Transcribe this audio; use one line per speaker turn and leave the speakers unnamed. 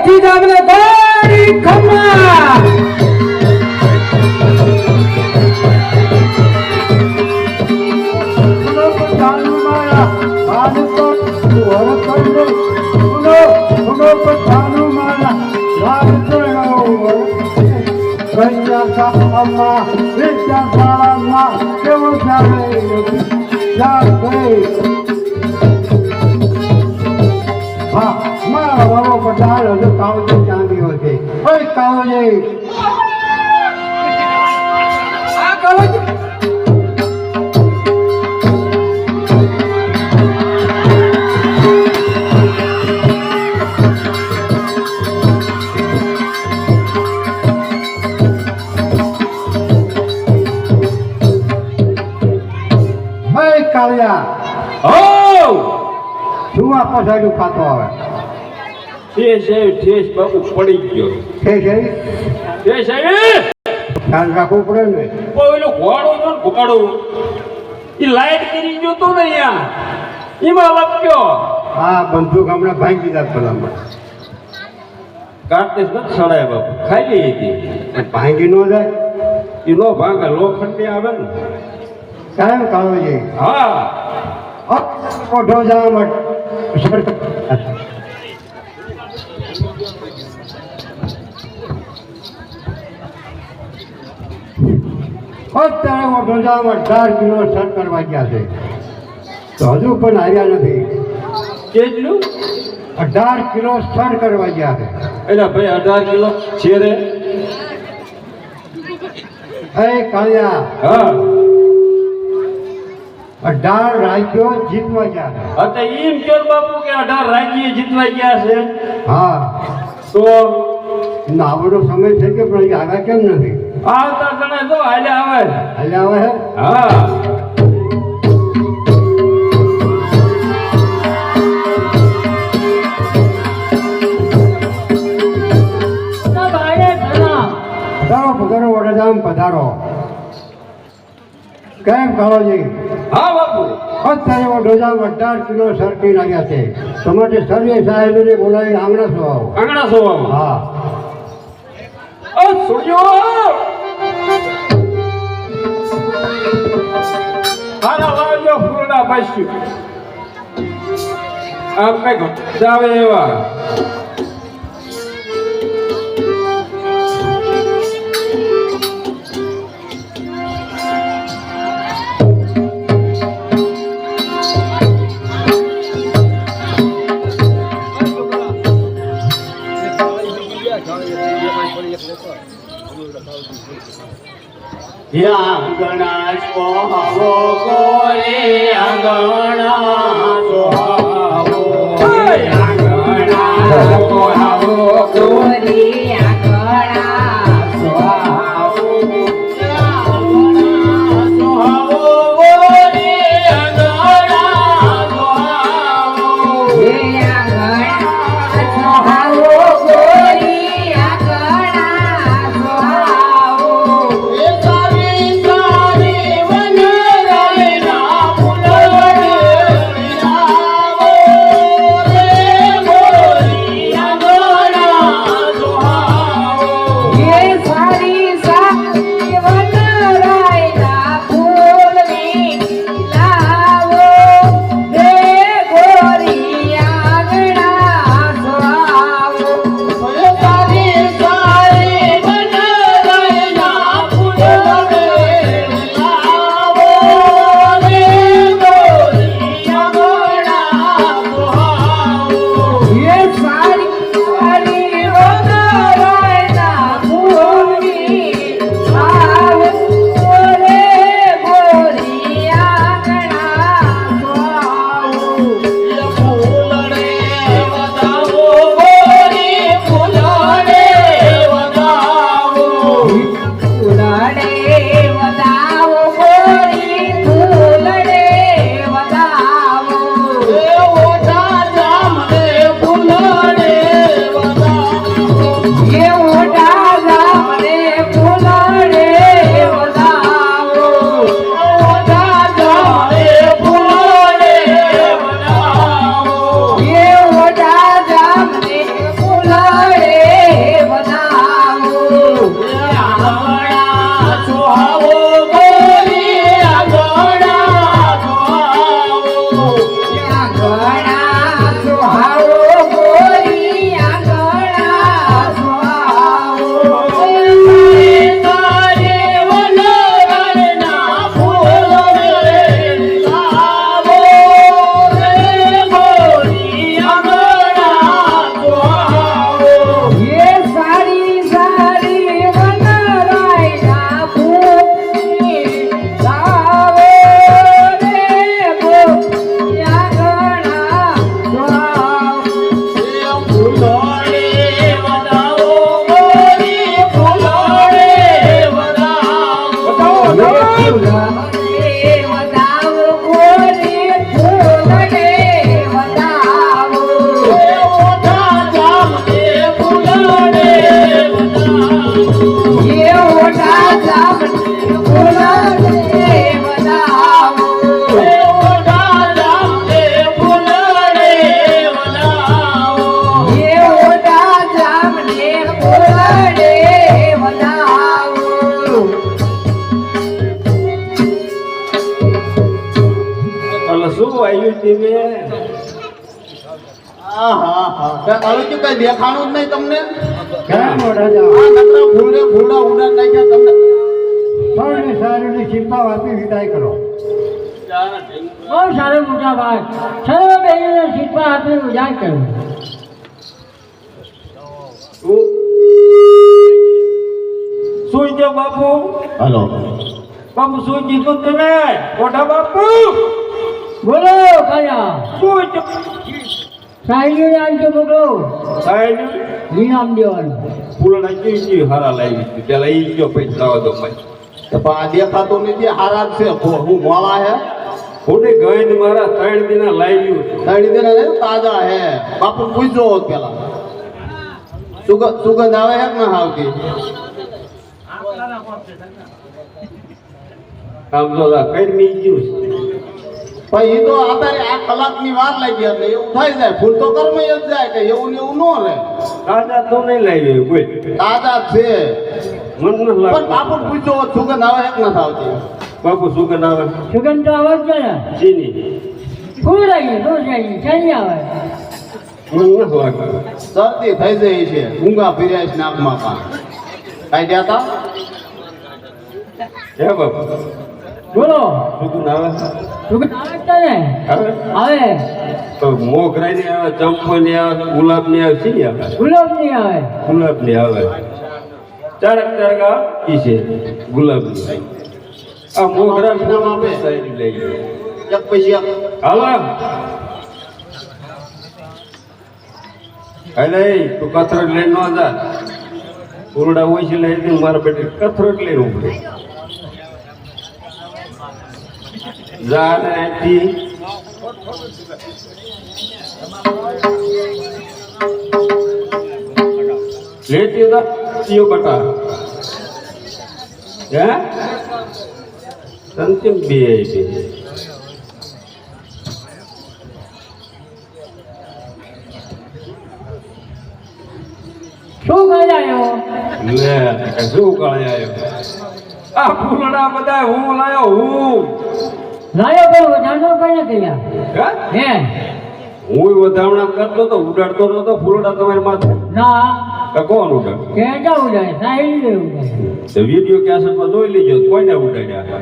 ઓછી જામને ગોરી ખમ્મા
સુનો પછાડ્યું ખાતો આવે.
ઠેસ આવી ઠેસ બાપુ પડી ગયો.
છે છે
ઠેસ આવી
ધ્યાન રાખવું પડે ને.
પેલું ઘોડો જો ઘોડો. એ લાઈટ કરી ગયો તો ને અહીંયા. એમાં લપક્યો
આ બંદૂક હમણાં ભાંગી દીધા પેલામાં
કાર્ટેસ સડાય બાપુ ખાઈ હતી.
ભાંગી ન જાય.
એ નો ભાંગે લોખંડી આવે ને.
કાયમ કાળો છે.
હા.
કોઠો જવા માટે. અત્યારે ઓઠો જવામાં અઢાર કિલો સર કરવા ગયા છે. તો હજુ પણ આવ્યા નથી.
કેટલું?
અઢાર કિલો સર કરવા ગયા છે.
એટલે ભાઈ અઢાર કિલો છે રે
એ કાળિયા
હા.
અઢાર રાજ્યો જીતવા ગયા છે.
અત્યારે એમ કે બાપુ કે અઢાર રાજ્ય જીતવા ગયા છે?
હા.
તો
નાવડો સમય થઈ ગયો પણ આગા કેમ નથી?
આવતા જણા જો હાલે આવે.
હાલે આવે હે?
હા.
પધારો પધારો વડોદરામ પધારો. કેમ કાળોજી
હા બાપુ.
અત્યારે વડોદરામ અઢાર કિલો સરકી લાગ્યા છે. તમારે સર્વે સાહેબને બોલાવી આંગણા આવો
આંગણા સોવામાં
હા.
ઓ સુડ્યો હારા લાવજો ફૂલડા પાસ્યું કઈ જાવે એવા.
આંગણા સોહાવો ગોરે આંગણા સોહાવો આંગણા કાંઈ હવે કઈ દેખાણું જ નહીં તમને?
કેમ રાજા
આ નકરા ફૂલડે ફૂલડા ઉડાડ નાખ્યા તમને.
સૌને સારીની શિલ્પા આપી વિદાય કરો.
બહુ સારો મોટા ભાઈ. સર્વ બહેનોને શીખવા આપી ઉજાડ કર્યું
શું? સુઈ જાઓ બાપુ?
હલો.
બાપુ સુઈ કીધું તમે? મોટા બાપુ.
બોલો કયા.
સુઈ જાઓ
સાહેબને આવજો બોલો
સાહેબ
લીનામ દેવાનું.
ફૂલડા કેવી હારા લાવી હતી પેલા ગયો પછી જવા દો
તો પણ આ દેખાતું નથી હારા છે. હું મોળા હે.
ખોટી ગઈ મારા ત્રણ દિના લાવ્યું
ત્રણ દેના રે તાજા હે. બાપુ પૂછજો હોત પેલા. સુગંધ સુગંધ આવે હે ના આવતી?
આમ તો આ કઈ મી ગયું છે.
પણ એ તો આધારે આ કલાકની વાર લાગી એટલે એવું થઈ જાય. ફૂલ તો કર્મ જ જાય કે એવું ને એવું ન રહે.
તાજા તો નહીં લાવી કોઈ
તાજા છે.
મન ન
પણ બાપુ પૂછજો સુગંધ આવે હે નથી આવતી?
બાપુ સુગંધ આવે.
સુગંધ તો આવે જ છે ને.
ચીની
ફૂલ ચાલી આવે.
મન
શરદી થઈ જાય છે. ઊંઘા ફિર્યા છે નાકમાં કાંઈ ગયા તા
હે બાપુ.
બોલો.
સુગંધ આવે
સુગંધ આવે છે ને
આવે
આવે.
તો મોગરાઈ ની આવે ચંપોની આવે ગુલાબની આવે ચીની આવે?
ગુલાબ નહીં આવે.
ગુલાબની આવે. ચારક ચારક ઈ છે. ગુલાબની આ મોગરા ફૂલ આપે. સાઈડ લઈ ગયો
એક પછી એક.
હાલો. અલે તું કથરોટ લઈને ન જા. ઉરડા હોય છે લઈ મારા બેટી કથરોટ લઈને ઉભરે જા ને અહીંથી લેતી જા તીયો બટા હે સંતિમ બે બે
શું કર્યો
લે કે શું કાળે આવ્યો આ ફૂલડા બધા હું લાયો હું
લાયો પણ વધારનો કઈ કર્યા.
હે?
હે?
વધામણા કરતો તો ઉડાડતો નતો ફૂલડા તમારી માથે.
ના.
તો કોણ ઉડાડ?
કે જાવું જાય સાહેબ
તો વીડિયો કેસેટમાં જોઈ લેજો કોઈને ઉડાડ્યા?